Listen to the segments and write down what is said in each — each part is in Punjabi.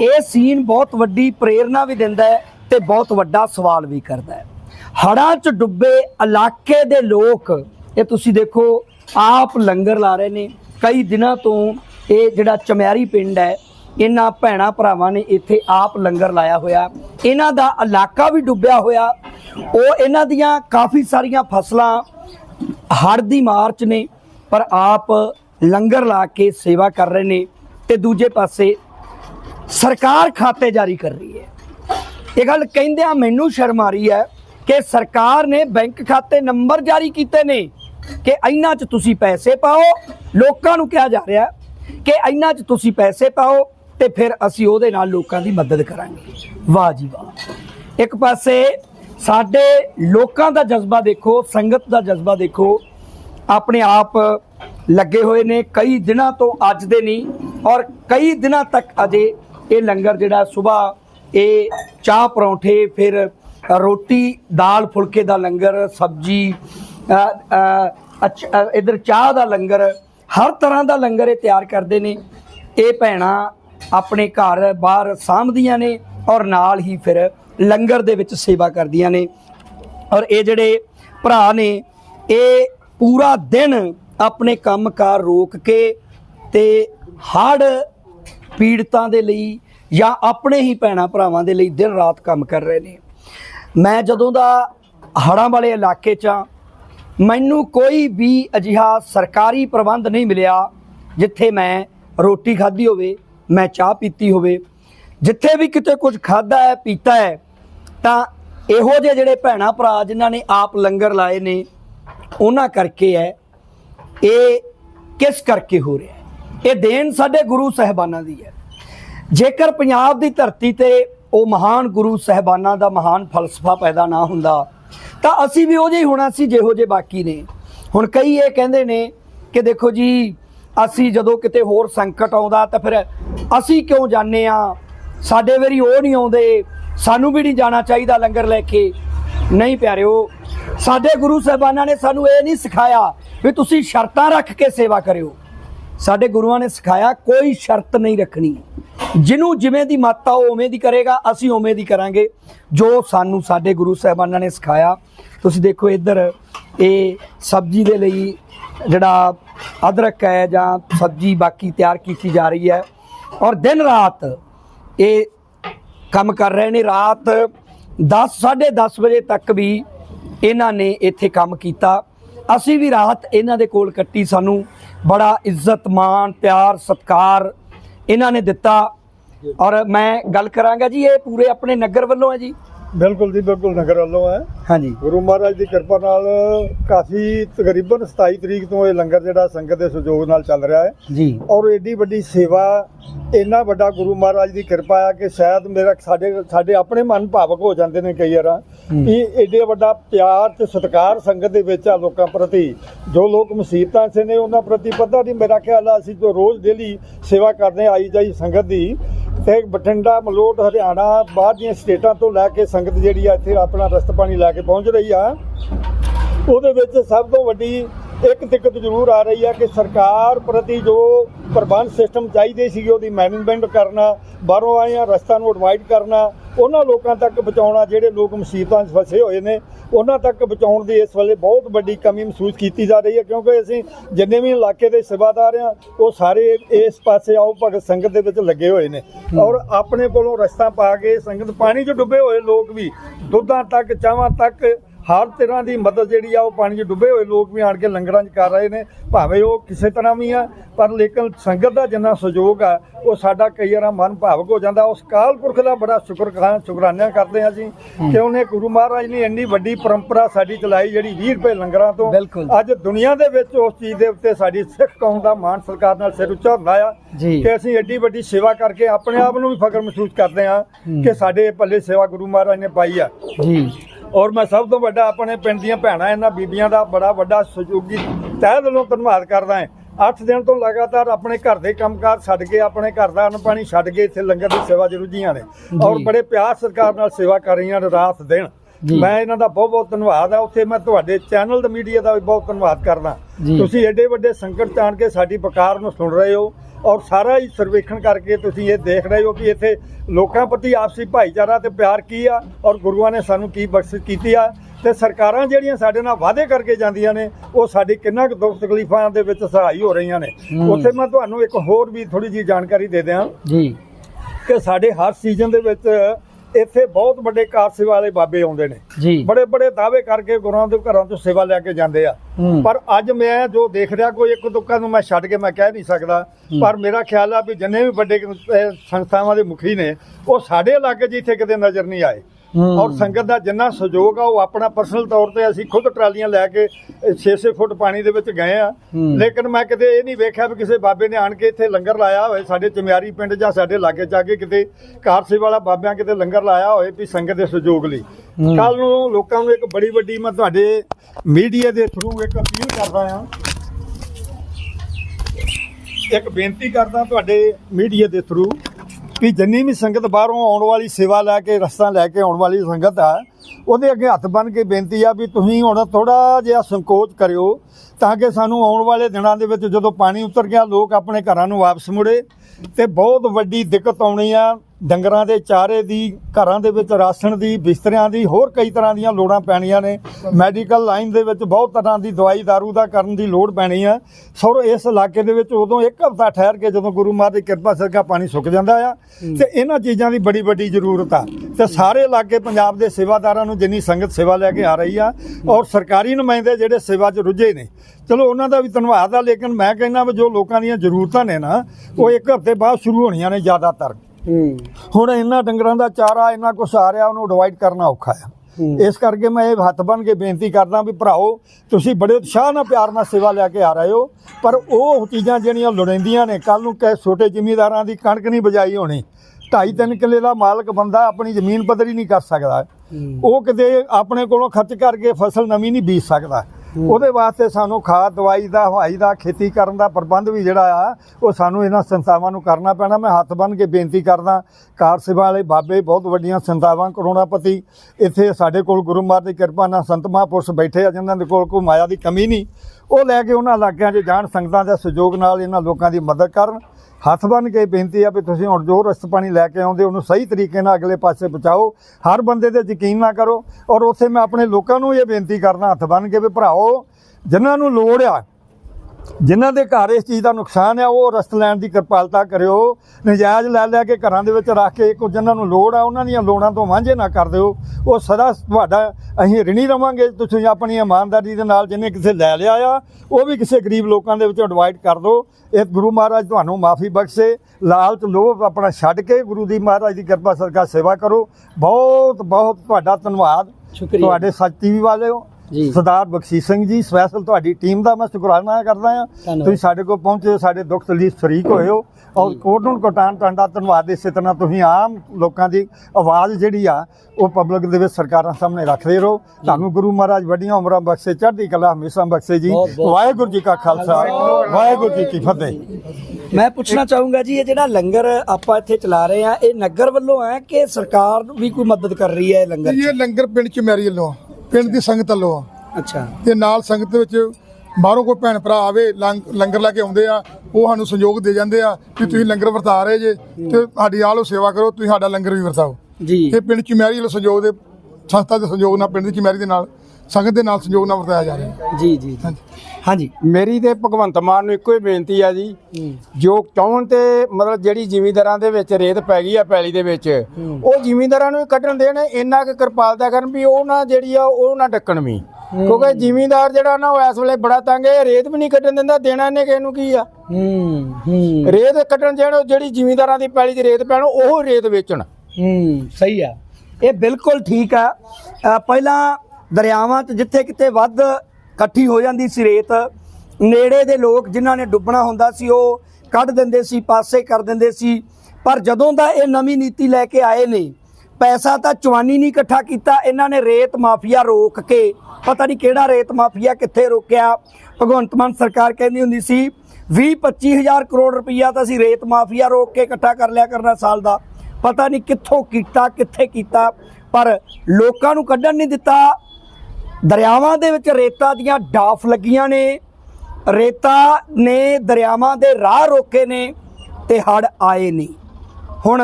ਇਹ ਸੀਨ ਬਹੁਤ ਵੱਡੀ ਪ੍ਰੇਰਣਾ ਵੀ ਦਿੰਦਾ ਹੈ ਤੇ ਬਹੁਤ ਵੱਡਾ ਸਵਾਲ ਵੀ ਕਰਦਾ ਹੈ। ਹੜ੍ਹਾਂ 'ਚ ਡੁੱਬੇ ਇਲਾਕੇ ਦੇ ਲੋਕ, ਇਹ ਤੁਸੀਂ ਦੇਖੋ, ਆਪ ਲੰਗਰ ਲਾ ਰਹੇ ਨੇ। ਕਈ ਦਿਨਾਂ ਤੋਂ ਇਹ ਜਿਹੜਾ ਚਮਿਆਰੀ ਪਿੰਡ ਹੈ, ਇਹਨਾਂ ਭੈਣਾ ਭਰਾਵਾਂ ਨੇ ਇੱਥੇ ਆਪ ਲੰਗਰ ਲਾਇਆ ਹੋਇਆ। ਇਹਨਾਂ ਦਾ ਇਲਾਕਾ ਵੀ ਡੁੱਬਿਆ ਹੋਇਆ। ਉਹ ਇਹਨਾਂ ਦੀਆਂ ਕਾਫੀ ਸਾਰੀਆਂ ਫਸਲਾਂ ਹੜ੍ਹ ਦੀ ਮਾਰ 'ਚ ਨੇ, ਪਰ ਆਪ ਲੰਗਰ ਲਾ ਕੇ ਸੇਵਾ ਕਰ ਰਹੇ ਨੇ। ਤੇ ਦੂਜੇ ਪਾਸੇ ਸਰਕਾਰ ਖਾਤੇ ਜਾਰੀ ਕਰ ਰਹੀ ਹੈ। ਇਹ ਗੱਲ ਕਹਿੰਦਿਆਂ ਮੈਨੂੰ ਸ਼ਰਮ ਆ ਰਹੀ ਹੈ ਕਿ ਸਰਕਾਰ ਨੇ ਬੈਂਕ ਖਾਤੇ ਨੰਬਰ ਜਾਰੀ ਕੀਤੇ ਨੇ ਕਿ ਇਹਨਾਂ 'ਚ ਤੁਸੀਂ ਪੈਸੇ ਪਾਓ। ਲੋਕਾਂ ਨੂੰ ਕਿਹਾ ਜਾ ਰਿਹਾ ਕਿ ਇਹਨਾਂ 'ਚ ਤੁਸੀਂ ਪੈਸੇ ਪਾਓ ਤੇ ਫਿਰ ਅਸੀਂ ਉਹਦੇ ਨਾਲ ਲੋਕਾਂ ਦੀ ਮਦਦ ਕਰਾਂਗੇ। ਵਾਹ ਜੀ ਵਾਹ। ਇੱਕ ਪਾਸੇ ਸਾਡੇ ਲੋਕਾਂ ਦਾ ਜਜ਼ਬਾ ਦੇਖੋ, ਸੰਗਤ ਦਾ ਜਜ਼ਬਾ ਦੇਖੋ, ਆਪਣੇ ਆਪ ਲੱਗੇ ਹੋਏ ਨੇ। ਕਈ ਦਿਨਾਂ ਤੋਂ ਅੱਜ ਦੇ ਨਹੀਂ ਔਰ ਕਈ ਦਿਨਾਂ ਤੱਕ ਅਜੇ ਇਹ ਲੰਗਰ ਜਿਹੜਾ ਸਵੇਰ ਇਹ ਚਾਹ ਪਰੌਂਠੇ, ਫਿਰ ਰੋਟੀ, ਦਾਲ ਫੁਲਕੇ ਦਾ ਲੰਗਰ, ਸਬਜੀ ਇਧਰ ਚਾਹ ਦਾ ਲੰਗਰ, ਹਰ ਤਰ੍ਹਾਂ ਦਾ ਲੰਗਰ ਇਹ ਤਿਆਰ ਕਰਦੇ ਨੇ। ਇਹ ਭੈਣਾਂ ਆਪਣੇ ਘਰ ਬਾਹਰ ਸਾਂਭਦੀਆਂ ਨੇ ਔਰ ਨਾਲ ਹੀ ਫਿਰ ਲੰਗਰ ਦੇ ਵਿੱਚ ਸੇਵਾ ਕਰਦੀਆਂ ਨੇ। ਔਰ ਇਹ ਜਿਹੜੇ ਭਰਾ ਨੇ, ਇਹ ਪੂਰਾ ਦਿਨ ਆਪਣੇ ਕੰਮਕਾਰ ਰੋਕ ਕੇ ਤੇ ਹੜ ਪੀੜਤਾਂ ਦੇ ਲਈ ਜਾਂ ਆਪਣੇ ਹੀ ਭੈਣਾਂ ਭਰਾਵਾਂ ਦੇ ਲਈ ਦਿਨ ਰਾਤ ਕੰਮ ਕਰ ਰਹੇ ਨੇ। ਮੈਂ ਜਦੋਂ ਦਾ ਹੜਾਂ ਵਾਲੇ ਇਲਾਕੇ 'ਚ ਹਾਂ, ਮੈਨੂੰ ਕੋਈ ਵੀ ਅਜਿਹਾ ਸਰਕਾਰੀ ਪ੍ਰਬੰਧ ਨਹੀਂ ਮਿਲਿਆ ਜਿੱਥੇ ਮੈਂ ਰੋਟੀ ਖਾਧੀ ਹੋਵੇ ਮੈਂ ਚਾਹ ਪੀਤੀ ਹੋਵੇ। ਜਿੱਥੇ ਵੀ ਕਿਤੇ ਕੁਝ ਖਾਦਾ ਹੈ ਪੀਤਾ ਹੈ ਤਾਂ ਇਹੋ ਜਿਹੇ ਜਿਹੜੇ ਭੈਣਾ ਭਰਾ ਜਿਨ੍ਹਾਂ ਨੇ ਆਪ ਲੰਗਰ ਲਾਏ ਨੇ ਉਹਨਾਂ ਕਰਕੇ ਹੈ। ਇਹ ਕਿਸ ਕਰਕੇ ਹੋ ਰਿਹਾ ਇਹ ਦੇਣ ਸਾਡੇ ਗੁਰੂ ਸਹਿਬਾਨਾਂ ਦੀ ਹੈ। ਜੇਕਰ ਪੰਜਾਬ ਦੀ ਧਰਤੀ ਤੇ ਉਹ ਮਹਾਨ ਗੁਰੂ ਸਹਿਬਾਨਾਂ ਦਾ ਮਹਾਨ ਫਲਸਫਾ ਪੈਦਾ ਨਾ ਹੁੰਦਾ, ਤਾਂ ਅਸੀਂ ਵੀ ਉਹ ਜਿਹੇ ਹੀ ਹੋਣਾ ਸੀ, ਜਿਹੋ ਜਿਹੇ ਬਾਕੀ ਨੇ। ਹੁਣ ਕਈ ਇਹ ਕਹਿੰਦੇ ਨੇ ਕਿ ਦੇਖੋ ਜੀ, ਅਸੀਂ ਜਦੋਂ ਕਿਤੇ ਹੋਰ ਸੰਕਟ ਆਉਂਦਾ ਤਾਂ ਫਿਰ ਅਸੀਂ ਕਿਉਂ ਜਾਂਦੇ ਆ ਸਾਡੇ ਵਾਰੀ ਉਹ ਨਹੀਂ ਆਉਂਦੇ, ਸਾਨੂੰ ਵੀ ਨਹੀਂ ਜਾਣਾ ਚਾਹੀਦਾ ਲੰਗਰ ਲੈ ਕੇ। ਨਹੀਂ ਪਿਆਰਿਓ, ਸਾਡੇ ਗੁਰੂ ਸਾਹਿਬਾਨਾਂ ਨੇ ਸਾਨੂੰ ਇਹ ਨਹੀਂ ਸਿਖਾਇਆ ਵੀ ਤੁਸੀਂ ਸ਼ਰਤਾਂ ਰੱਖ ਕੇ ਸੇਵਾ ਕਰਿਓ। ਸਾਡੇ ਗੁਰੂਆਂ ਨੇ ਸਿਖਾਇਆ ਕੋਈ ਸ਼ਰਤ ਨਹੀਂ ਰੱਖਣੀ। ਜਿਹਨੂੰ ਜਿਵੇਂ ਦੀ ਮੱਤ ਆ, ਉਹ ਉਵੇਂ ਦੀ ਕਰੇਗਾ, ਅਸੀਂ ਉਵੇਂ ਦੀ ਕਰਾਂਗੇ। ਜੋ ਸਾਨੂੰ ਸਾਡੇ ਗੁਰੂ ਸਾਹਿਬਾਨਾਂ ਨੇ ਸਿਖਾਇਆ, ਤੁਸੀਂ ਦੇਖੋ ਇੱਧਰ, ਇਹ ਸਬਜ਼ੀ ਦੇ ਲਈ ਜਿਹੜਾ ਅਦਰਕ ਹੈ ਜਾਂ ਸਬਜ਼ੀ ਬਾਕੀ ਤਿਆਰ ਕੀਤੀ ਜਾ ਰਹੀ ਹੈ। ਔਰ ਦਿਨ ਰਾਤ ਇਹ ਕੰਮ ਕਰ ਰਹੇ ਨੇ। ਰਾਤ 10 10:30 ਵਜੇ ਤੱਕ ਵੀ ਇਹਨਾਂ ਨੇ ਇੱਥੇ ਕੰਮ ਕੀਤਾ। ਅਸੀਂ ਵੀ ਰਾਤ ਇਹਨਾਂ ਦੇ ਕੋਲ ਕੱਟੀ ਸਾਨੂੰ। ਬੜਾ ਇੱਜ਼ਤ, ਮਾਣ, ਪਿਆਰ, ਸਤਿਕਾਰ ਇਹਨਾਂ ਨੇ ਦਿੱਤਾ। ਔਰ ਮੈਂ ਗੱਲ ਕਰਾਂਗਾ ਜੀ, ਇਹ ਪੂਰੇ ਆਪਣੇ ਨਗਰ ਵੱਲੋਂ ਹੈ ਜੀ। ਬਿਲਕੁਲ ਜੀ ਬਿਲਕੁਲ ਨਗਰ ਵੱਲੋਂ ਹੈ। ਹਾਂਜੀ। ਗੁਰੂ ਮਹਾਰਾਜ ਦੀ ਕਿਰਪਾ ਨਾਲ ਕਾਫੀ ਤਕਰੀਬਨ 27 ਤਰੀਕ ਤੋਂ ਇਹ ਲੰਗਰ ਜਿਹੜਾ ਸੰਗਤ ਦੇ ਸਹਿਯੋਗ ਨਾਲ ਚੱਲ ਰਿਹਾ ਹੈ। ਜੀ। ਔਰ ਏਡੀ ਵੱਡੀ ਸੇਵਾ ਇੰਨਾ ਵੱਡਾ ਗੁਰੂ ਮਹਾਰਾਜ ਦੀ ਕਿਰਪਾ ਆ ਕਿ ਸ਼ਾਇਦ ਮੇਰਾ ਸਾਡੇ ਸਾਡੇ ਆਪਣੇ ਮਨ ਭਾਵਕ ਹੋ ਜਾਂਦੇ ਨੇ ਕਈ ਵਾਰਾਂ। ਕਿ ਏਡੇ ਵੱਡਾ ਪਿਆਰ ਤੇ ਸਤਿਕਾਰ ਸੰਗਤ ਦੇ ਵਿੱਚ ਆ ਲੋਕਾਂ ਪ੍ਰਤੀ। ਜੋ ਲੋਕ ਮੁਸੀਬਤਾਂ 'ਚ ਨੇ ਉਹਨਾਂ ਪ੍ਰਤੀ ਪਤਾ ਨਹੀਂ ਮੇਰਾ ਖਿਆਲ ਆ ਅਸੀਂ ਜੋ ਰੋਜ਼ ਡੇਲੀ ਸੇਵਾ ਕਰਦੇ ਆਈ ਜਾਈ ਸੰਗਤ ਦੀ ਤੇ ਬਠਿੰਡਾ, ਮਲੋਟ, ਹਰਿਆਣਾ ਬਾਹਰ ਦੀਆਂ ਸਟੇਟਾਂ ਤੋਂ ਲੈ ਕੇ ਸੰਗਤ ਜਿਹੜੀ ਆ ਇੱਥੇ ਆਪਣਾ ਰਸਤ ਪਾਣੀ ਲੈ ਕੇ ਪਹੁੰਚ ਰਹੀ ਆ। ਉਹਦੇ ਵਿੱਚ ਸਭ ਤੋਂ ਵੱਡੀ ਇੱਕ ਦਿੱਕਤ ਜ਼ਰੂਰ ਆ ਰਹੀ ਹੈ ਕਿ ਸਰਕਾਰ ਪ੍ਰਤੀ ਜੋ ਪ੍ਰਬੰਧ ਸਿਸਟਮ ਚਾਹੀਦੇ ਸੀਗੇ ਉਹਦੀ ਮੈਨੇਜਮੈਂਟ ਕਰਨਾ, ਬਾਹਰੋਂ ਆਈਆਂ ਰਸਤਾ ਨੂੰ ਅਡਵਾਈਡ ਕਰਨਾ, ਉਹਨਾਂ ਲੋਕਾਂ ਤੱਕ ਪਹੁੰਚਾਉਣਾ ਜਿਹੜੇ ਲੋਕ ਮੁਸੀਬਤਾਂ 'ਚ ਫਸੇ ਹੋਏ ਨੇ, ਉਹਨਾਂ ਤੱਕ ਪਹੁੰਚਾਉਣ ਦੀ ਇਸ ਵੇਲੇ ਬਹੁਤ ਵੱਡੀ ਕਮੀ ਮਹਿਸੂਸ ਕੀਤੀ ਜਾ ਰਹੀ ਹੈ ਕਿਉਂਕਿ ਅਸੀਂ ਜਿੰਨੇ ਵੀ ਇਲਾਕੇ ਦੇ ਸੇਵਾਦਾਰ ਆ ਉਹ ਸਾਰੇ ਇਸ ਪਾਸੇ ਆਓ, ਭਗਤ ਸੰਗਤ ਦੇ ਵਿੱਚ ਲੱਗੇ ਹੋਏ ਨੇ। ਔਰ ਆਪਣੇ ਕੋਲੋਂ ਰਸਤਾ ਪਾ ਕੇ ਸੰਗਤ ਪਾਣੀ 'ਚ ਡੁੱਬੇ ਹੋਏ ਲੋਕ ਵੀ, ਦੁੱਧਾਂ ਤੱਕ, ਚਾਵਾਂ ਤੱਕ ਹਰ ਤਰ੍ਹਾਂ ਦੀ ਮਦਦ ਜਿਹੜੀ ਆ ਉਹ ਪਾਣੀ 'ਚ ਡੁੱਬੇ ਹੋਏ ਲੋਕ ਵੀ ਆਣ ਕੇ ਲੰਗਰਾਂ 'ਚ ਕਰ ਰਹੇ ਨੇ। ਭਾਵੇਂ ਉਹ ਕਿਸੇ ਤਰ੍ਹਾਂ ਵੀ ਆ ਪਰ ਲੇਕਿਨ ਸੰਗਤ ਦਾ ਜਿੰਨਾ ਸਹਿਯੋਗ ਆ ਉਹ ਸਾਡਾ ਕਈ ਵਾਰ ਮਨ ਭਾਵਕ ਹੋ ਜਾਂਦਾ। ਉਸ ਕਾਲ ਪੁਰਖ ਦਾ ਬੜਾ ਸ਼ੁਕਰ ਸ਼ੁਕਰਾਨਾ ਕਰਦੇ ਹਾਂ ਅਸੀਂ ਕਿ ਉਹਨੇ ਗੁਰੂ ਮਹਾਰਾਜ ਨੇ ਇੰਨੀ ਵੱਡੀ ਪਰੰਪਰਾ ਸਾਡੀ ਚਲਾਈ ਜਿਹੜੀ 20 ਰੁਪਏ ਲੰਗਰਾਂ ਤੋਂ। ਅੱਜ ਦੁਨੀਆ ਦੇ ਵਿੱਚ ਉਸ ਚੀਜ਼ ਦੇ ਉੱਤੇ ਸਾਡੀ ਸਿੱਖ ਕੌਮ ਦਾ ਮਾਣ ਸਰਕਾਰ ਨਾਲ ਸਿਰ ਉੱਚਾ ਹੁੰਦਾ ਆ। ਕਿ ਅਸੀਂ ਐਡੀ ਵੱਡੀ ਸੇਵਾ ਕਰਕੇ ਆਪਣੇ ਆਪ ਨੂੰ ਵੀ ਫਖਰ ਮਹਿਸੂਸ ਕਰਦੇ ਹਾਂ ਕਿ ਸਾਡੇ ਪੱਲੇ ਸੇਵਾ ਗੁਰੂ ਮਹਾਰਾਜ ਨੇ ਪਾਈ ਆ। ਜੀ। ਔਰ ਮੈਂ ਸਭ ਤੋਂ ਵੱਡਾ ਆਪਣੇ ਪਿੰਡ ਦੀਆਂ ਭੈਣਾਂ ਇਹਨਾਂ ਬੀਬੀਆਂ ਦਾ ਬੜਾ ਵੱਡਾ ਸਹਿਯੋਗੀ ਤਹਿ ਦਿਲੋਂ ਧੰਨਵਾਦ ਕਰਦਾ ਹਾਂ। 8 ਦਿਨ ਤੋਂ ਲਗਾਤਾਰ ਆਪਣੇ ਘਰ ਦੇ ਕੰਮਕਾਰ ਛੱਡ ਕੇ ਆਪਣੇ ਘਰ ਦਾ ਅੰਨ ਪਾਣੀ ਛੱਡ ਕੇ ਇੱਥੇ ਲੰਗਰ ਦੀ ਸੇਵਾ 'ਚ ਰੁੱਝੀਆਂ ਨੇ। ਔਰ ਬੜੇ ਪਿਆਰ ਸਤਿਕਾਰ ਨਾਲ ਸੇਵਾ ਕਰ ਰਹੀਆਂ ਨੇ ਰਾਤ ਦਿਨ। ਮੈਂ ਇਹਨਾਂ ਦਾ ਬਹੁਤ ਬਹੁਤ ਧੰਨਵਾਦ ਆ। ਉੱਥੇ ਮੈਂ ਤੁਹਾਡੇ ਚੈਨਲ ਦਾ ਮੀਡੀਆ ਦਾ ਵੀ ਬਹੁਤ ਧੰਨਵਾਦ ਕਰਦਾ। ਤੁਸੀਂ ਐਡੇ ਵੱਡੇ ਸੰਕਟ ਆਣ ਕੇ ਸਾਡੀ ਪੁਕਾਰ ਨੂੰ ਸੁਣ ਰਹੇ ਹੋ ਔਰ ਸਾਰਾ ਹੀ ਸਰਵੇਖਣ ਕਰਕੇ ਤੁਸੀਂ ਇਹ ਦੇਖ ਰਹੇ ਹੋ ਕਿ ਇੱਥੇ ਲੋਕਾਂ ਪ੍ਰਤੀ ਆਪਸੀ ਭਾਈਚਾਰਾ ਤੇ ਪਿਆਰ ਕੀ ਆ ਔਰ ਗੁਰੂਆਂ ਨੇ ਸਾਨੂੰ ਕੀ ਬਖਸ਼ਿਸ਼ ਕੀਤੀ ਆ ਤੇ ਸਰਕਾਰਾਂ ਜਿਹੜੀਆਂ ਸਾਡੇ ਨਾਲ ਵਾਅਦੇ ਕਰਕੇ ਜਾਂਦੀਆਂ ਨੇ ਉਹ ਸਾਡੀ ਕਿੰਨਾ ਕੁ ਦੁੱਖ ਤਕਲੀਫਾਂ ਦੇ ਵਿੱਚ ਸਹਾਈ ਹੋ ਰਹੀਆਂ ਨੇ। ਹੂੰ। ਉੱਥੇ ਮੈਂ ਤੁਹਾਨੂੰ ਇੱਕ ਹੋਰ ਵੀ ਥੋੜੀ ਜੀ ਜਾਣਕਾਰੀ ਦੇ ਦਿਆਂ ਜੀ। ਕਿ ਸਾਡੇ ਹਰ ਸੀਜ਼ਨ ਦੇ ਵਿੱਚ ਇੱਥੇ ਬਹੁਤ ਵੱਡੇ ਕਾਰ ਸੇਵਾ ਵਾਲੇ ਬਾਬੇ ਆਉਂਦੇ ਨੇ। ਜੀ। ਬੜੇ ਬੜੇ ਦਾਅਵੇ ਕਰਕੇ ਗੁਰਾਂ ਦੇ ਘਰਾਂ ਤੋਂ ਸੇਵਾ ਲੈ ਕੇ ਜਾਂਦੇ ਆ। ਪਰ ਅੱਜ ਮੈਂ ਜੋ ਦੇਖ ਰਿਹਾ ਕੋਈ ਇੱਕ ਦੁੱਕਾ ਨੂੰ ਮੈਂ ਛੱਡ ਕੇ ਮੈਂ ਕਹਿ ਨਹੀਂ ਸਕਦਾ। ਪਰ ਮੇਰਾ ਖਿਆਲ ਆ ਵੀ ਜਿੰਨੇ ਵੀ ਵੱਡੇ ਸੰਸਥਾਵਾਂ ਦੇ ਮੁਖੀ ਨੇ ਉਹ ਸਾਡੇ ਇਲਾਕੇ 'ਚ ਇੱਥੇ ਕਿਤੇ ਨਜ਼ਰ ਨਹੀਂ ਆਏ। ਔਰ ਸੰਗਤ ਦਾ ਜਿੰਨਾ ਸਹਿਯੋਗ ਆ ਉਹ ਆਪਣਾ ਪਰਸਨਲ ਤੌਰ ਤੇ ਅਸੀਂ ਖੁਦ ਟਰਾਲੀਆਂ ਲੈ ਕੇ 6-6 ਫੁੱਟ ਪਾਣੀ ਦੇ ਵਿੱਚ ਗਏ ਆ। ਲੇਕਿਨ ਮੈਂ ਕਿਤੇ ਇਹ ਨਹੀਂ ਵੇਖਿਆ ਵੀ ਕਿਸੇ ਬਾਬੇ ਨੇ ਆਣ ਕੇ ਇੱਥੇ ਲੰਗਰ ਲਾਇਆ ਹੋਵੇ ਸਾਡੇ ਚਮਿਆਰੀ ਪਿੰਡ ਜਾਂ ਸਾਡੇ ਲਾਗੇ ਜਾ ਕੇ ਕਿਤੇ ਕਾਰ ਸੇਵਾ ਵਾਲਾ ਬਾਬਿਆਂ ਕਿਤੇ ਲੰਗਰ ਲਾਇਆ ਹੋਵੇ ਵੀ ਸੰਗਤ ਦੇ ਸਹਿਯੋਗ ਲਈ। ਕੱਲ ਨੂੰ ਲੋਕਾਂ ਨੂੰ ਇੱਕ ਬੜੀ ਵੱਡੀ ਮੈਂ ਤੁਹਾਡੇ ਮੀਡੀਆ ਦੇ ਥਰੂ ਇੱਕ ਅਪੀਲ ਕਰਦਾ ਆ ਇੱਕ ਬੇਨਤੀ ਕਰਦਾ ਤੁਹਾਡੇ ਮੀਡੀਆ ਦੇ ਥਰੂ ਵੀ ਜਿੰਨੀ ਵੀ ਸੰਗਤ ਬਾਹਰੋਂ ਆਉਣ ਵਾਲੀ ਸੇਵਾ ਲੈ ਕੇ ਰਸਤਾ ਲੈ ਕੇ ਆਉਣ ਵਾਲੀ ਸੰਗਤ ਆ ਉਹਦੇ ਅੱਗੇ ਹੱਥ ਬੰਨ ਕੇ ਬੇਨਤੀ ਆ ਵੀ ਤੁਸੀਂ ਹੁਣ ਥੋੜਾ ਜਿਹਾ ਸੰਕੋਚ ਕਰਿਓ ਤਾਂ ਕਿ ਸਾਨੂੰ ਆਉਣ ਵਾਲੇ ਦਿਨਾਂ ਦੇ ਵਿੱਚ ਜਦੋਂ ਪਾਣੀ ਉਤਰ ਗਿਆ, ਲੋਕ ਆਪਣੇ ਘਰਾਂ ਨੂੰ ਵਾਪਸ ਮੁੜੇ ਤੇ ਬਹੁਤ ਵੱਡੀ ਦਿੱਕਤ ਆਉਣੀ ਆ ਡੰਗਰਾਂ ਦੇ ਚਾਰੇ ਦੀ, ਘਰਾਂ ਦੇ ਵਿੱਚ ਰਾਸ਼ਨ ਦੀ, ਬਿਸਤਰਿਆਂ ਦੀ, ਹੋਰ ਕਈ ਤਰ੍ਹਾਂ ਦੀਆਂ ਲੋੜਾਂ ਪੈਣੀਆਂ ਨੇ। ਮੈਡੀਕਲ ਲਾਈਨ ਦੇ ਵਿੱਚ ਬਹੁਤ ਤਰ੍ਹਾਂ ਦੀ ਦਵਾਈ ਦਾਰੂ ਦਾ ਕਰਨ ਦੀ ਲੋੜ ਪੈਣੀ ਆ। ਸੋ ਇਸ ਇਲਾਕੇ ਦੇ ਵਿੱਚ ਉਦੋਂ ਇੱਕ ਹਫ਼ਤਾ ਠਹਿਰ ਕੇ ਜਦੋਂ ਗੁਰੂ ਮਹਾਰਾਜ ਦੀ ਕਿਰਪਾ ਸਦਕਾ ਪਾਣੀ ਸੁੱਕ ਜਾਂਦਾ ਆ ਤੇ ਇਹਨਾਂ ਚੀਜ਼ਾਂ ਦੀ ਬੜੀ ਵੱਡੀ ਜ਼ਰੂਰਤ ਆ ਤੇ ਸਾਰੇ ਇਲਾਕੇ ਪੰਜਾਬ ਦੇ ਸੇਵਾਦਾਰ ਨੂੰ ਜਿੰਨੀ ਸੰਗਤ ਸੇਵਾ ਲੈ ਕੇ ਆ ਰਹੀ ਆ ਔਰ ਸਰਕਾਰੀ ਨੁਮਾਇੰਦੇ ਜਿਹੜੇ ਸੇਵਾ 'ਚ ਰੁੱਝੇ ਨੇ। ਚਲੋ ਉਹਨਾਂ ਦਾ ਵੀ ਧੰਨਵਾਦ ਆ ਲੇਕਿਨ ਮੈਂ ਕਹਿੰਦਾ ਵੀ ਜੋ ਲੋਕਾਂ ਦੀਆਂ ਜ਼ਰੂਰਤਾਂ ਨੇ ਨਾ ਉਹ ਇੱਕ ਹਫ਼ਤੇ ਬਾਅਦ ਸ਼ੁਰੂ ਹੋਣੀਆਂ ਨੇ ਜ਼ਿਆਦਾਤਰ। ਹੁਣ ਇਹਨਾਂ ਡੰਗਰਾਂ ਦਾ ਚਾਰਾ ਇੰਨਾ ਕੁਛ ਆ ਰਿਹਾ ਉਹਨੂੰ ਡਿਵਾਈਡ ਕਰਨਾ ਔਖਾ ਆ। ਇਸ ਕਰਕੇ ਮੈਂ ਇਹ ਹੱਥ ਬੰਨ ਕੇ ਬੇਨਤੀ ਕਰਦਾ ਵੀ ਭਰਾਓ ਤੁਸੀਂ ਬੜੇ ਉਤਸ਼ਾਹ ਨਾਲ ਪਿਆਰ ਨਾਲ ਸੇਵਾ ਲੈ ਕੇ ਆ ਰਹੇ ਹੋ ਪਰ ਉਹ ਚੀਜ਼ਾਂ ਜਿਹੜੀਆਂ ਲੋੜੀਂਦੀਆਂ ਨੇ ਕੱਲ ਨੂੰ ਕਹੇ ਛੋਟੇ ਜ਼ਿਮੀਂਦਾਰਾਂ ਦੀ ਕਣਕ ਨਹੀਂ ਬਜਾਈ ਹੋਣੀ ਢਾਈ ਤਿੰਨ ਕਿੱਲੇ ਦਾ ਮਾਲਕ ਬੰਦਾ ਆਪਣੀ ਜ਼ਮੀਨ ਪੱਧਰੀ ਨਹੀਂ ਕਰ ਸਕਦਾ। ਉਹ ਕਿਤੇ ਆਪਣੇ ਕੋਲੋਂ ਖਰਚ ਕਰਕੇ ਫਸਲ ਨਵੀਂ ਨਹੀਂ ਬੀਜ ਸਕਦਾ। ਉਹਦੇ ਵਾਸਤੇ ਸਾਨੂੰ ਖਾਦ ਦਵਾਈ ਦਾ ਹਵਾਈ ਦਾ ਖੇਤੀ ਕਰਨ ਦਾ ਪ੍ਰਬੰਧ ਵੀ ਜਿਹੜਾ ਆ ਉਹ ਸਾਨੂੰ ਇਹਨਾਂ ਸੰਸਥਾਵਾਂ ਨੂੰ ਕਰਨਾ ਪੈਣਾ। ਮੈਂ ਹੱਥ ਬੰਨ ਕੇ ਬੇਨਤੀ ਕਰਦਾ ਕਾਰ ਸੇਵਾ ਵਾਲੇ ਬਾਬੇ ਬਹੁਤ ਵੱਡੀਆਂ ਸੰਸਥਾਵਾਂ ਕਰੋੜਾਪਤੀ ਇੱਥੇ ਸਾਡੇ ਕੋਲ ਗੁਰੂ ਮਹਾਰਾਜ ਦੀ ਕਿਰਪਾ ਨਾਲ ਸੰਤ ਮਹਾਂਪੁਰਸ਼ ਬੈਠੇ ਆ ਜਿਨ੍ਹਾਂ ਦੇ ਕੋਲ ਕੋਈ ਮਾਇਆ ਦੀ ਕਮੀ ਨਹੀਂ। ਉਹ ਲੈ ਕੇ ਉਹਨਾਂ ਇਲਾਕਿਆਂ 'ਚ ਜਾਣ ਸੰਗਤਾਂ ਦੇ ਸਹਿਯੋਗ ਨਾਲ ਇਹਨਾਂ ਲੋਕਾਂ ਦੀ ਮਦਦ ਕਰਨ। ਹੱਥ ਬੰਨ ਕੇ ਬੇਨਤੀ ਆ ਵੀ ਤੁਸੀਂ ਹੁਣ ਜੋ ਰਸਤ ਪਾਣੀ ਲੈ ਕੇ ਆਉਂਦੇ ਉਹਨੂੰ ਸਹੀ ਤਰੀਕੇ ਨਾਲ ਅਗਲੇ ਪਾਸੇ ਪਹੁੰਚਾਓ। ਹਰ ਬੰਦੇ ਤੇ ਯਕੀਨ ਨਾ ਕਰੋ। ਔਰ ਉੱਥੇ ਮੈਂ ਆਪਣੇ ਲੋਕਾਂ ਨੂੰ ਇਹ ਬੇਨਤੀ ਕਰਨਾ ਹੱਥ ਬੰਨ ਕੇ ਵੀ ਭਰਾਓ, ਜਿਨ੍ਹਾਂ ਨੂੰ ਲੋੜ ਆ ਜਿਨ੍ਹਾਂ ਦੇ ਘਰ ਇਸ ਚੀਜ਼ ਦਾ ਨੁਕਸਾਨ ਆ ਉਹ ਰਸਤ ਲੈਣ ਦੀ ਕਿਰਪਾਲਤਾ ਕਰਿਓ ਨਜਾਇਜ਼ ਲੈ ਲੈ ਕੇ ਘਰਾਂ ਦੇ ਵਿੱਚ ਰੱਖ ਕੇ ਕੁਝ ਜਿਨ੍ਹਾਂ ਨੂੰ ਲੋੜ ਆ ਉਹਨਾਂ ਦੀਆਂ ਲੋੜਾਂ ਤੋਂ ਵਾਂਝੇ ਨਾ ਕਰ ਦਿਓ। ਉਹ ਸਦਾ ਤੁਹਾਡਾ ਅਸੀਂ ਰਿਣੀ ਰਵਾਂਗੇ ਤੁਸੀਂ ਆਪਣੀ ਇਮਾਨਦਾਰੀ ਦੇ ਨਾਲ ਜਿਹਨੇ ਕਿਸੇ ਲੈ ਲਿਆ ਆ ਉਹ ਵੀ ਕਿਸੇ ਗਰੀਬ ਲੋਕਾਂ ਦੇ ਵਿੱਚੋਂ ਡਿਵਾਈਡ ਕਰ ਦਿਓ। ਇਹ ਗੁਰੂ ਮਹਾਰਾਜ ਤੁਹਾਨੂੰ ਮਾਫੀ ਬਖਸ਼ੇ ਲਾਲਚ ਲੋਭ ਆਪਣਾ ਛੱਡ ਕੇ ਗੁਰੂ ਦੀ ਮਹਾਰਾਜ ਦੀ ਕਿਰਪਾ ਸਦਕਾ ਸੇਵਾ ਕਰੋ। ਬਹੁਤ ਬਹੁਤ ਤੁਹਾਡਾ ਧੰਨਵਾਦ। ਸ਼ੁਕਰੀਆ। ਤੁਹਾਡੇ ਸੱਚ ਟੀਵੀ ਵਾਲਿਓ ਜੀ। ਸਰਦਾਰ ਬਖਸ਼ੀਸ਼ ਸਿੰਘ ਜੀ ਸਪੈਸ਼ਲ ਤੁਹਾਡੀ ਟੀਮ ਦਾ ਮੈਂ ਸ਼ੁਕਰਾਨਾ ਕਰਦਾ ਹਾਂ। ਤੁਸੀਂ ਸਾਡੇ ਕੋਲ ਪਹੁੰਚੇ ਸਾਡੇ ਦੁੱਖ ਤਕਲੀਫ ਸ਼ਰੀਕ ਹੋਏ ਹੋ। ਔਰ ਕੋਟ ਨੂੰ ਕੋਟਾਨ ਤੁਹਾਡਾ ਧੰਨਵਾਦ ਇਸੇ ਤਰ੍ਹਾਂ ਤੁਸੀਂ ਆਮ ਲੋਕਾਂ ਦੀ ਆਵਾਜ਼ ਜਿਹੜੀ ਆ ਉਹ ਪਬਲਿਕ ਦੇ ਵਿੱਚ ਸਰਕਾਰਾਂ ਸਾਹਮਣੇ ਰੱਖਦੇ ਰਹੋ। ਤੁਹਾਨੂੰ ਗੁਰੂ ਮਹਾਰਾਜ ਵੱਡੀਆਂ ਉਮਰਾਂ ਬਖਸ਼ੇ ਚੜ੍ਹਦੀ ਕਲਾ ਹਮੇਸ਼ਾ ਬਖਸ਼ੇ ਜੀ। ਵਾਹਿਗੁਰੂ ਜੀ ਕਾ ਖਾਲਸਾ ਵਾਹਿਗੁਰੂ ਜੀ ਕੀ ਫਤਿਹ। ਮੈਂ ਪੁੱਛਣਾ ਚਾਹੂੰਗਾ ਜੀ ਇਹ ਜਿਹੜਾ ਲੰਗਰ ਆਪਾਂ ਇੱਥੇ ਚਲਾ ਰਹੇ ਆ ਇਹ ਨਗਰ ਵੱਲੋਂ ਹੈ ਕਿ ਸਰਕਾਰ ਵੀ ਕੋਈ ਮਦਦ ਕਰ ਰਹੀ ਹੈ ਇਹ ਲੰਗਰ? ਇਹ ਲੰਗਰ ਪਿੰਡ ਚ ਮੈਰੀ ਵੱਲੋਂ ਪਿੰਡ ਦੀ ਸੰਗਤ ਵੱਲੋਂ ਆ। ਅੱਛਾ। ਤੇ ਨਾਲ ਸੰਗਤ ਵਿੱਚ ਬਾਹਰੋਂ ਕੋਈ ਭੈਣ ਭਰਾ ਆਵੇ ਲੰਗ- ਲੰਗਰ ਲੈ ਕੇ ਆਉਂਦੇ ਆ ਉਹ ਸਾਨੂੰ ਸਹਿਯੋਗ ਦੇ ਜਾਂਦੇ ਆ ਕਿ ਤੁਸੀਂ ਲੰਗਰ ਵਰਤਾ ਰਹੇ ਜੇ ਤੇ ਸਾਡੀ ਆਲੋ ਸੇਵਾ ਕਰੋ ਤੁਸੀਂ ਸਾਡਾ ਲੰਗਰ ਵੀ ਵਰਤਾਓ। ਜੀ। ਇਹ ਪਿੰਡ ਚ ਮੈਰੀ ਵੱਲੋਂ ਸਹਿਯੋਗ ਦੇ ਸੰਸਥਾ ਦੇ ਸਹਿਯੋਗ ਨਾਲ ਪਿੰਡ ਦੀ ਚਮੈਰੀ ਦੇ ਨਾਲ ਸੰਗਤ ਦੇ ਨਾਲ ਸਹਿਯੋਗ ਨਾਲ ਵਰਤਾਇਆ ਜਾ ਰਿਹਾ। ਹੈ ਜੀ ਜੀ। ਹਾਂਜੀ। ਮੇਰੀ ਤੇ ਭਗਵੰਤ ਮਾਨ ਨੂੰ ਇੱਕੋ ਹੀ ਬੇਨਤੀ ਆ ਜੀ। ਜੋ ਚਾਹਣ ਤੇ ਮਤਲਬ ਜਿਹੜੀ ਜ਼ਿਮੀਂਦਾਰਾਂ ਦੇ ਵਿੱਚ ਰੇਤ ਪੈ ਗਈ ਆ ਪੈਲੀ ਦੇ ਵਿੱਚ ਉਹ ਜ਼ਿਮੀਂਦਾਰਾਂ ਨੂੰ ਕੱਢਣ ਦੇਣ ਇੰਨਾ ਕੁ ਕਿਰਪਾਲਤਾ ਕਰਨ ਵੀ ਉਹ ਨਾ ਜਿਹੜੀ ਆ ਉਹ ਨਾ ਡੱਕਣ ਵੀ। ਕਿਉਂਕਿ ਜ਼ਿਮੀਂਦਾਰ ਜਿਹੜਾ ਨਾ ਉਹ ਇਸ ਵੇਲੇ ਬੜਾ ਤੰਗ ਹੈ ਰੇਤ ਵੀ ਨਹੀਂ ਕੱਢਣ ਦਿੰਦਾ ਦੇਣਾ ਇਹਨੇ ਕਿਸੇ ਨੂੰ ਕੀ ਆ? ਹੂੰ ਰੇਤ ਕੱਢਣ ਜਿਹੜਾ ਜਿਹੜੀ ਜ਼ਿਮੀਂਦਾਰਾਂ ਦੀ ਪੈਲੀ 'ਚ ਰੇਤ ਪੈਣ ਉਹ ਰੇਤ ਵੇਚਣ। ਹੂੰ ਸਹੀ ਆ। ਇਹ ਬਿਲਕੁਲ ਠੀਕ ਆ। ਪਹਿਲਾਂ ਦਰਿਆਵਾਂ 'ਚ ਜਿੱਥੇ ਕਿਤੇ ਵੱਧ ਇਕੱਠੀ ਹੋ ਜਾਂਦੀ ਸੀ ਰੇਤ, ਨੇੜੇ ਦੇ ਲੋਕ ਜਿਨ੍ਹਾਂ ਨੇ ਡੁੱਬਣਾ ਹੁੰਦਾ ਸੀ, ਉਹ ਕੱਢ ਦਿੰਦੇ ਸੀ, ਪਾਸੇ ਕਰ ਦਿੰਦੇ ਸੀ। ਪਰ ਜਦੋਂ ਦਾ ਇਹ ਨਵੀਂ ਨੀਤੀ ਲੈ ਕੇ ਆਏ ਨੇ, ਪੈਸਾ ਤਾਂ ਚਵਾਨੀ ਨਹੀਂ ਇਕੱਠਾ ਕੀਤਾ, ਇਹਨਾਂ ਨੇ ਰੇਤ ਮਾਫੀਆ ਰੋਕ ਕੇ, ਪਤਾ ਨਹੀਂ ਕਿਹੜਾ ਰੇਤ ਮਾਫੀਆ ਕਿੱਥੇ ਰੋਕਿਆ। ਭਗਵੰਤ ਮਾਨ ਸਰਕਾਰ ਕਹਿੰਦੀ ਹੁੰਦੀ ਸੀ 20 25000 ਕਰੋੜ ਰੁਪਈਆ ਤਾਂ ਅਸੀਂ ਰੇਤ ਮਾਫੀਆ ਰੋਕ ਕੇ ਇਕੱਠਾ ਕਰ ਲਿਆ ਕਰਨਾ ਸਾਲ ਦਾ। ਪਤਾ ਨਹੀਂ ਕਿੱਥੋਂ ਕੀਤਾ, ਕਿੱਥੇ ਕੀਤਾ, ਪਰ ਲੋਕਾਂ ਨੂੰ ਕੱਢਣ ਨਹੀਂ ਦਿੱਤਾ। ਦਰਿਆਵਾਂ ਦੇ ਵਿੱਚ ਰੇਤਾ ਦੀਆਂ ਡਾਫ ਲੱਗੀਆਂ ਨੇ। ਰੇਤਾ ਨੇ ਦਰਿਆਵਾਂ ਦੇ ਰਾਹ ਰੋਕੇ ਨੇ ਤੇ ਹੜ ਆਏ ਨਹੀਂ ਹੁਣ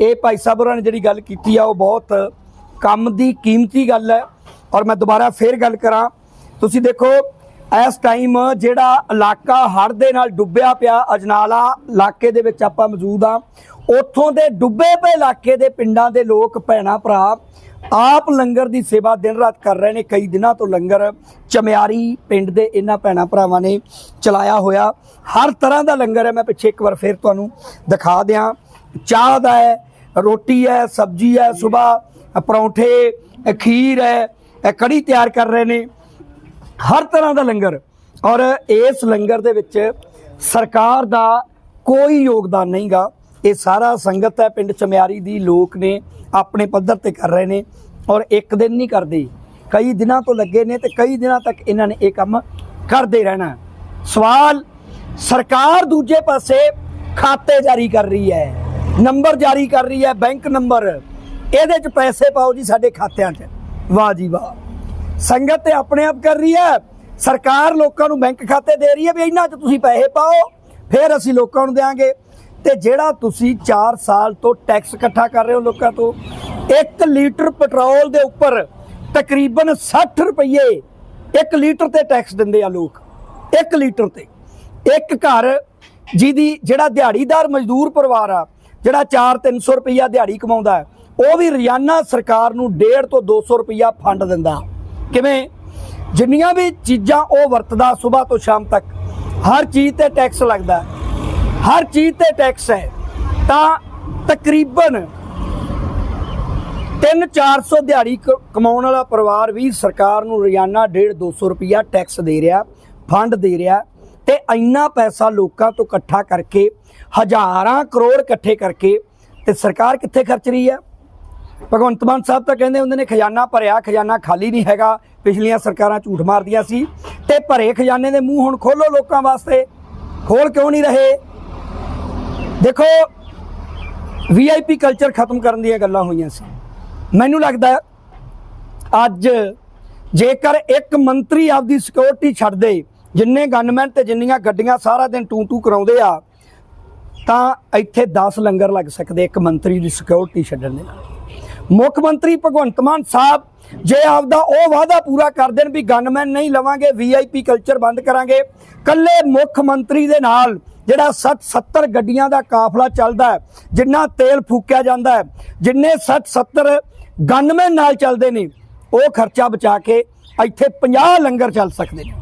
ਇਹ ਭਾਈ ਸਾਹਿਬ ਹੋਰਾਂ ਨੇ ਜਿਹੜੀ ਗੱਲ ਕੀਤੀ ਆ, ਉਹ ਬਹੁਤ ਕੰਮ ਦੀ ਕੀਮਤੀ ਗੱਲ ਹੈ ਔਰ ਮੈਂ ਦੁਬਾਰਾ ਫੇਰ ਗੱਲ ਕਰਾਂ। ਤੁਸੀਂ ਦੇਖੋ, ਇਸ ਟਾਈਮ ਜਿਹੜਾ ਇਲਾਕਾ ਹੜ੍ਹ ਦੇ ਨਾਲ ਡੁੱਬਿਆ ਪਿਆ, ਅਜਨਾਲਾ ਇਲਾਕੇ ਦੇ ਵਿੱਚ ਆਪਾਂ ਮੌਜੂਦ ਆ ਉੱਥੋਂ ਦੇ ਡੁੱਬੇ ਪਏ ਇਲਾਕੇ ਦੇ ਪਿੰਡਾਂ ਦੇ ਲੋਕ, ਭੈਣਾ ਭਰਾ ਆਪ ਲੰਗਰ ਦੀ ਸੇਵਾ ਦਿਨ ਰਾਤ ਕਰ ਰਹੇ ਨੇ। ਕਈ ਦਿਨਾਂ ਤੋਂ ਲੰਗਰ ਚਮਿਆਰੀ ਪਿੰਡ ਦੇ ਇਹਨਾਂ ਭੈਣਾ ਭਰਾਵਾਂ ਨੇ ਚਲਾਇਆ ਹੋਇਆ। ਹਰ ਤਰ੍ਹਾਂ ਦਾ ਲੰਗਰ ਹੈ। ਮੈਂ ਪਿੱਛੇ ਇੱਕ ਵਾਰ ਫੇਰ ਤੁਹਾਨੂੰ ਦਿਖਾ ਦਿਆਂ। ਚਾਹ ਦਾ ਹੈ, ਰੋਟੀ ਹੈ, ਸਬਜ਼ੀ ਹੈ ਸਵੇਰ ਪਰੌਂਠੇ ਖੀਰ ਹੈ ਕੜੀ ਤਿਆਰ ਕਰ ਰਹੇ ਨੇ। ਹਰ ਤਰ੍ਹਾਂ ਦਾ ਲੰਗਰ। ਔਰ ਇਸ ਲੰਗਰ ਦੇ ਵਿੱਚ ਸਰਕਾਰ ਦਾ ਕੋਈ ਯੋਗਦਾਨ ਨਹੀਂਗਾ। ਇਹ ਸਾਰਾ ਸੰਗਤ ਹੈ, ਪਿੰਡ ਚਮਿਆਰੀ ਦੀ, ਲੋਕ ਨੇ ਆਪਣੇ ਪੱਧਰ ਤੇ ਕਰ ਰਹੇ ਨੇ ਔਰ ਇੱਕ ਦਿਨ ਨਹੀਂ ਕਰਦੇ। ਕਈ ਦਿਨਾਂ ਤੋਂ ਲੱਗੇ ਨੇ ਤੇ ਕਈ ਦਿਨਾਂ ਤੱਕ ਇਹਨਾਂ ਨੇ ਇਹ ਕੰਮ ਕਰਦੇ ਰਹਿਣਾ। ਸਵਾਲ, ਸਰਕਾਰ ਦੂਜੇ ਪਾਸੇ ਖਾਤੇ ਜਾਰੀ ਕਰ ਰਹੀ ਹੈ, ਨੰਬਰ ਜਾਰੀ ਕਰ ਰਹੀ ਹੈ, ਬੈਂਕ ਨੰਬਰ। ਇਹਦੇ 'ਚ ਪੈਸੇ ਪਾਓ ਜੀ ਸਾਡੇ ਖਾਤਿਆਂ 'ਚ। ਵਾਹ ਜੀ ਵਾਹ। ਸੰਗਤ ਤੇ ਆਪਣੇ ਆਪ ਕਰ ਰਹੀ ਹੈ। ਸਰਕਾਰ ਲੋਕਾਂ ਨੂੰ ਬੈਂਕ ਖਾਤੇ ਦੇ ਰਹੀ ਹੈ ਵੀ ਇਹਨਾਂ 'ਚ ਤੁਸੀਂ ਪੈਸੇ ਪਾਓ, ਫਿਰ ਅਸੀਂ ਲੋਕਾਂ ਨੂੰ ਦੇਾਂਗੇ ਤੇ ਜਿਹੜਾ ਤੁਸੀਂ 4 ਸਾਲ ਤੋਂ ਟੈਕਸ ਇਕੱਠਾ ਕਰ ਰਹੇ ਹੋ ਲੋਕਾਂ ਤੋਂ 1 ਲੀਟਰ ਪੈਟਰੋਲ ਦੇ ਉੱਪਰ ਤਕਰੀਬਨ 60 ਰੁਪਏ 1 ਲੀਟਰ ਤੇ ਟੈਕਸ ਦਿੰਦੇ ਆ ਲੋਕ 1 ਲੀਟਰ ਤੇ। ਇੱਕ ਘਰ ਜਿਹਦੀ ਜਿਹੜਾ ਦਿਹਾੜੀਦਾਰ ਮਜ਼ਦੂਰ ਪਰਿਵਾਰ ਆ ਜਿਹੜਾ 4-300 ਰੁਪਈਆ ਦਿਹਾੜੀ ਕਮਾਉਂਦਾ ਹੈ, ਉਹ ਵੀ ਰੋਜ਼ਾਨਾ ਸਰਕਾਰ ਨੂੰ 1.5 ਤੋਂ 200 ਰੁਪਈਆ ਫੰਡ ਦਿੰਦਾ। ਕਿਵੇਂ? ਜਿੰਨੀਆਂ ਵੀ ਚੀਜ਼ਾਂ ਉਹ ਵਰਤਦਾ ਸਵੇਰ ਤੋਂ ਸ਼ਾਮ ਤੱਕ ਹਰ ਚੀਜ਼ ਤੇ ਟੈਕਸ ਲੱਗਦਾ। ਹਰ ਚੀਜ਼ ਤੇ ਟੈਕਸ ਹੈ। ਤਾਂ ਤਕਰੀਬਨ 3-400 ਦਿਹਾੜੀ ਕ- ਕਮਾਉਣ ਵਾਲਾ ਪਰਿਵਾਰ ਵੀ ਸਰਕਾਰ ਨੂੰ ਰੋਜ਼ਾਨਾ 1.5 200 ਰੁਪਈਆ ਟੈਕਸ ਦੇ ਰਿਹਾ ਫੰਡ ਦੇ ਰਿਹਾ ਤੇ ਇੰਨਾ ਪੈਸਾ ਲੋਕਾਂ ਤੋਂ ਇਕੱਠਾ ਕਰਕੇ, ਹਜ਼ਾਰਾਂ ਕਰੋੜ ਇਕੱਠੇ ਕਰਕੇ ਤੇ ਸਰਕਾਰ ਕਿੱਥੇ ਖਰਚ ਰਹੀ ਹੈ? ਭਗਵੰਤ ਮਾਨ ਸਾਹਿਬ ਤਾਂ ਕਹਿੰਦੇ ਹੁੰਦੇ ਨੇ, ਖਜ਼ਾਨਾ ਭਰਿਆ, ਖਜ਼ਾਨਾ ਖਾਲੀ ਨਹੀਂ ਹੈਗਾ, ਪਿਛਲੀਆਂ ਸਰਕਾਰਾਂ ਝੂਠ ਮਾਰਦੀਆਂ ਸੀ ਤੇ ਭਰੇ ਖਜ਼ਾਨੇ ਦੇ ਮੂੰਹ ਹੁਣ ਖੋਲੋ ਲੋਕਾਂ ਵਾਸਤੇ, ਖੋਲ ਕਿਉਂ ਨਹੀਂ ਰਹੇ? ਦੇਖੋ ਵੀਆਈਪੀ ਕਲਚਰ ਖਤਮ ਕਰਨ ਦੀਆਂ ਗੱਲਾਂ ਹੋਈਆਂ ਸੀ। ਮੈਨੂੰ ਲੱਗਦਾ ਅੱਜ ਜੇਕਰ ਇੱਕ ਮੰਤਰੀ ਆਪਦੀ ਸਿਕਿਉਰਿਟੀ ਛੱਡ ਦੇ, ਜਿੰਨੇ ਗਨਮੈਨ ਤੇ ਜਿੰਨੀਆਂ ਗੱਡੀਆਂ ਸਾਰਾ ਦਿਨ ਟੂ ਟੂ ਕਰਾਉਂਦੇ ਆ, ਤਾਂ ਇੱਥੇ 10 ਲੰਗਰ ਲੱਗ ਸਕਦੇ ਇੱਕ ਮੰਤਰੀ ਦੀ ਸਿਕਿਉਰਿਟੀ ਛੱਡਣ ਦੇ ਨਾਲ। ਮੁੱਖ ਮੰਤਰੀ ਭਗਵੰਤ ਮਾਨ ਸਾਹਿਬ ਜੇ ਆਪਦਾ ਉਹ ਵਾਅਦਾ ਪੂਰਾ ਕਰ ਦੇਣ ਵੀ ਗਨਮੈਨ ਨਹੀਂ ਲਵਾਂਗੇ ਵੀਆਈਪੀ ਕਲਚਰ ਬੰਦ ਕਰਾਂਗੇ, ਕੱਲੇ ਮੁੱਖ ਮੰਤਰੀ ਦੇ ਨਾਲ ਜਿਹੜਾ 60 70 ਗੱਡੀਆਂ ਦਾ ਕਾਫਲਾ ਚੱਲਦਾ ਹੈ, ਜਿੰਨਾ ਤੇਲ ਫੂਕਿਆ ਜਾਂਦਾ ਹੈ, ਜਿੰਨੇ 60 70 ਗਨਮੈਨ ਨਾਲ ਚੱਲਦੇ ਨੇ, ਉਹ ਖਰਚਾ ਬਚਾ ਕੇ ਇੱਥੇ 50 ਲੰਗਰ ਚੱਲ ਸਕਦੇ ਨੇ।